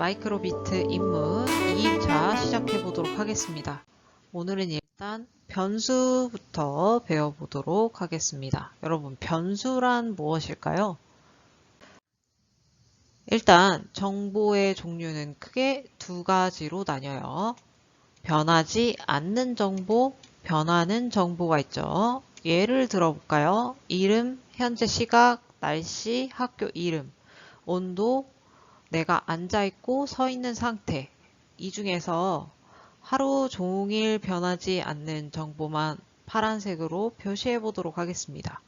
마이크로비트 입문 2일차 시작해 보도록 하겠습니다. 오늘은 일단 변수부터 배워보도록 하겠습니다. 여러분, 변수란 무엇일까요? 일단 정보의 종류는 크게 두 가지로 나뉘어요. 변하지 않는 정보, 변하는 정보가 있죠. 예를 들어볼까요? 이름, 현재 시각, 날씨, 학교 이름, 온도, 내가 앉아있고 서 있는 상태. 이 중에서 하루 종일 변하지 않는 정보만 파란색으로 표시해 보도록 하겠습니다.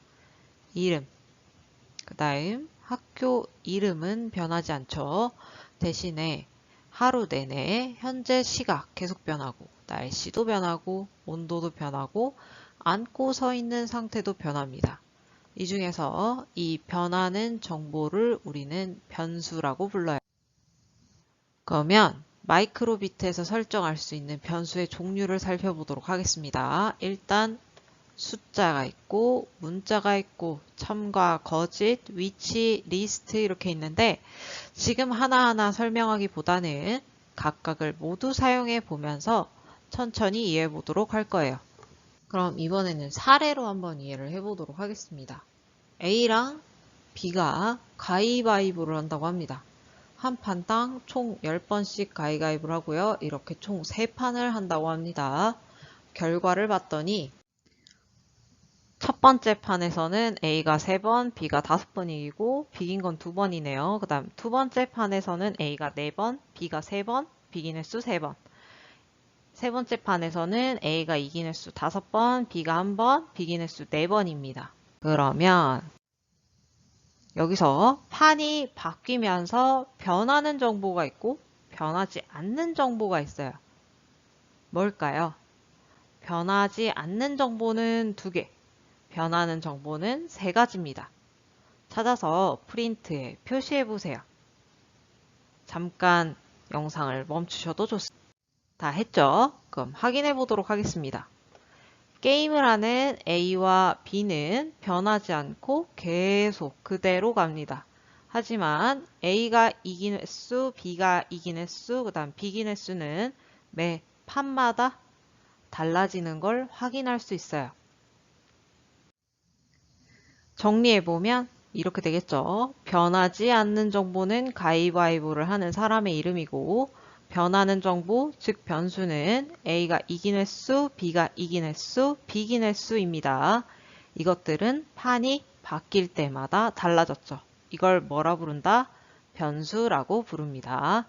이름. 그 다음 학교 이름은 변하지 않죠. 대신에 하루 내내 현재 시각 계속 변하고 날씨도 변하고 온도도 변하고 앉고 서 있는 상태도 변합니다. 이 중에서 이 변하는 정보를 우리는 변수라고 불러요. 그러면 마이크로비트에서 설정할 수 있는 변수의 종류를 살펴보도록 하겠습니다. 일단 숫자가 있고 문자가 있고 참과 거짓, 위치, 리스트 이렇게 있는데 지금 하나하나 설명하기보다는 각각을 모두 사용해 보면서 천천히 이해해 보도록 할 거예요. 그럼 이번에는 사례로 한번 이해를 해보도록 하겠습니다. A랑 B가 가위바위보를 한다고 합니다. 한 판당 총 10번씩 가위가위보를 하고요. 이렇게 총 3판을 한다고 합니다. 결과를 봤더니 첫 번째 판에서는 A가 3번, B가 5번 이기고 비긴 건 2번이네요. 그 다음 두 번째 판에서는 A가 4번, B가 3번, 비긴 횟수 3번. 세 번째 판에서는 A가 이긴 횟수 5번, B가 1번, 비긴 횟수 4번입니다. 그러면 여기서 판이 바뀌면서 변하는 정보가 있고 변하지 않는 정보가 있어요. 뭘까요? 변하지 않는 정보는 두 개, 변하는 정보는 세 가지입니다. 찾아서 프린트에 표시해 보세요. 잠깐 영상을 멈추셔도 좋습니다. 다 했죠? 그럼 확인해 보도록 하겠습니다. 게임을 하는 A와 B는 변하지 않고 계속 그대로 갑니다. 하지만 A가 이긴 횟수, B가 이긴 횟수, 그 다음 비긴 횟수는 매 판마다 달라지는 걸 확인할 수 있어요. 정리해보면 이렇게 되겠죠. 변하지 않는 정보는 가위바위보를 하는 사람의 이름이고 변하는 정보, 즉 변수는 A가 이긴 횟수, B가 이긴 횟수, 비긴 횟수입니다. 이것들은 판이 바뀔 때마다 달라졌죠. 이걸 뭐라 부른다? 변수라고 부릅니다.